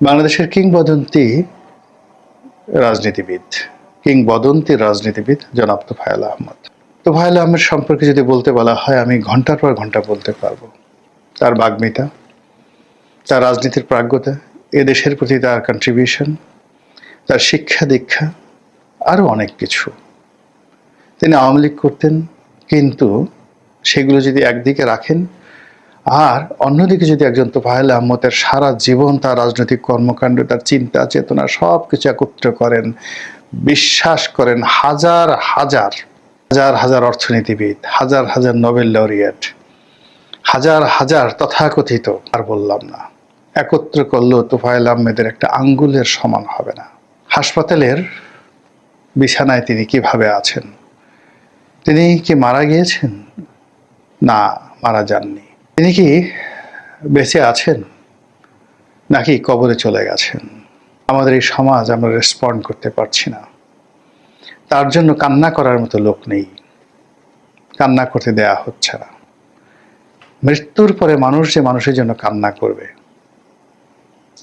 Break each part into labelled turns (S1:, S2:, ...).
S1: বাংলাদেশের কিংবদন্তি রাজনীতিবিদ কিংবদন্তি রাজনীতিবিদ জনাব তোফায়েল আহমদ। তোফায়েল আহমেদ সম্পর্কে যদি বলতে বলা হয়, আমি ঘণ্টার পর ঘণ্টা বলতে পারব। তার বাগ্মিতা, তার রাজনীতির প্রাজ্ঞতা, এ দেশের প্রতি তার কন্ট্রিবিউশন তার শিক্ষা দীক্ষা, আরও অনেক কিছু। তিনি আওয়ামী লীগ করতেন, কিন্তু সেগুলো যদি একদিকে রাখেন আর অন্যদিকে যদি একজন তোফায়েল আহমদের সারা জীবন তার রাজনৈতিক কর্মকাণ্ড, তার চিন্তা, চেতনা সব কিছু একত্র করেন, বিশ্বাস করেন হাজার হাজার হাজার হাজার অর্থনীতিবিদ, হাজার হাজার নোবেল লরিয়েট, হাজার হাজার তথাকথিত, আর বললাম না। একত্র করলেও তোফায়েল আহমেদের একটা আঙ্গুলের সমান হবে না। হাসপাতালের বিছানায় তিনি কীভাবে আছেন? তিনি কি মারা গিয়েছেন? না, মারা যাননি। তিনি কি বেঁচে আছেন? নাকি কবরে চলে গেছেন? আমাদের এই সমাজ আমরা রেসপন্ড করতে পারছি না। তার জন্য কান্না করার মতো লোক নেই। কান্না করতে দেয়া হচ্ছে না। মৃত্যুর পরে মানুষ যে মানুষের জন্য কান্না করবে,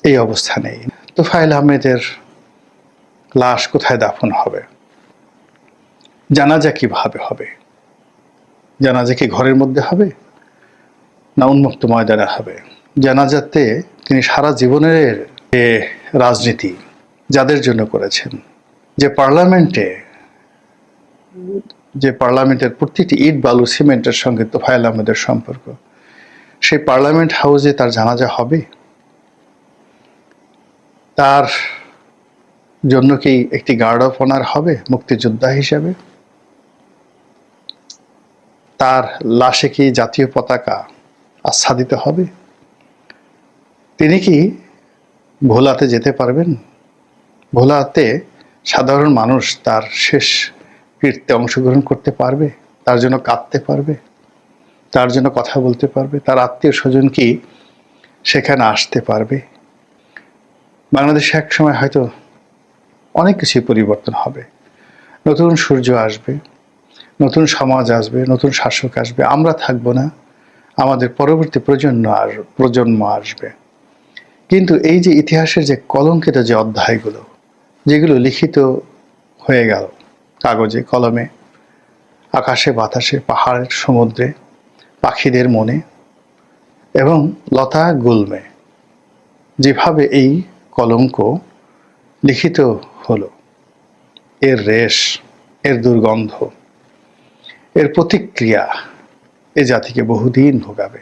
S1: এই অবস্থা নেই। তোফাইল আহমেদের লাশ কোথায় দাফন হবে? জানাজা কীভাবে হবে? জানাজা কি ঘরের মধ্যে হবে? না উন্মুক্ত ময়দানে হবে। জানাজাতে তিনি সারা জীবনের যে রাজনীতি যাদের জন্য করেছেন। যে পার্লামেন্টে, যে পার্লামেন্টের প্রতিটি ইট, বালু, সিমেন্টের সঙ্গে তোফায়েল আহমেদের সম্পর্ক, সেই পার্লামেন্ট হাউসে তার জানাজা হবে? তার জন্য কি একটি গার্ড অফ অনার হবে, মুক্তিযোদ্ধা হিসাবে? তার লাশে কি জাতীয় পতাকা আচ্ছাদিত হবে? তিনি কি ভোলাতে যেতে পারবেন? ভোলাতে সাধারণ মানুষ তার শেষ কৃত্যে অংশগ্রহণ করতে পারবে? তার জন্য কাঁদতে পারবে? তার জন্য কথা বলতে পারবে? তার আত্মীয় স্বজন কি সেখানে আসতে পারবে? বাংলাদেশে এক সময় হয়তো অনেক কিছুই পরিবর্তন হবে। নতুন সূর্য আসবে, নতুন সমাজ আসবে, নতুন শাসক আসবে। আমরা থাকব না। আমাদের পরবর্তী প্রজন্ম আর প্রজন্ম আসবে। কিন্তু এই যে ইতিহাসের যে কলঙ্কিত যে অধ্যায়গুলো, যেগুলো লিখিত হয়ে গেল, কাগজে, কলমে, আকাশে, বাতাসে, পাহাড়ের সমুদ্রে, পাখিদের মনে এবং লতা গুলমে, যেভাবে এই কলঙ্ক লিখিত হলো, এর রেশ, এর দুর্গন্ধ, এর প্রতিক্রিয়া এ জাতিকে বহুদিন ভোগাবে।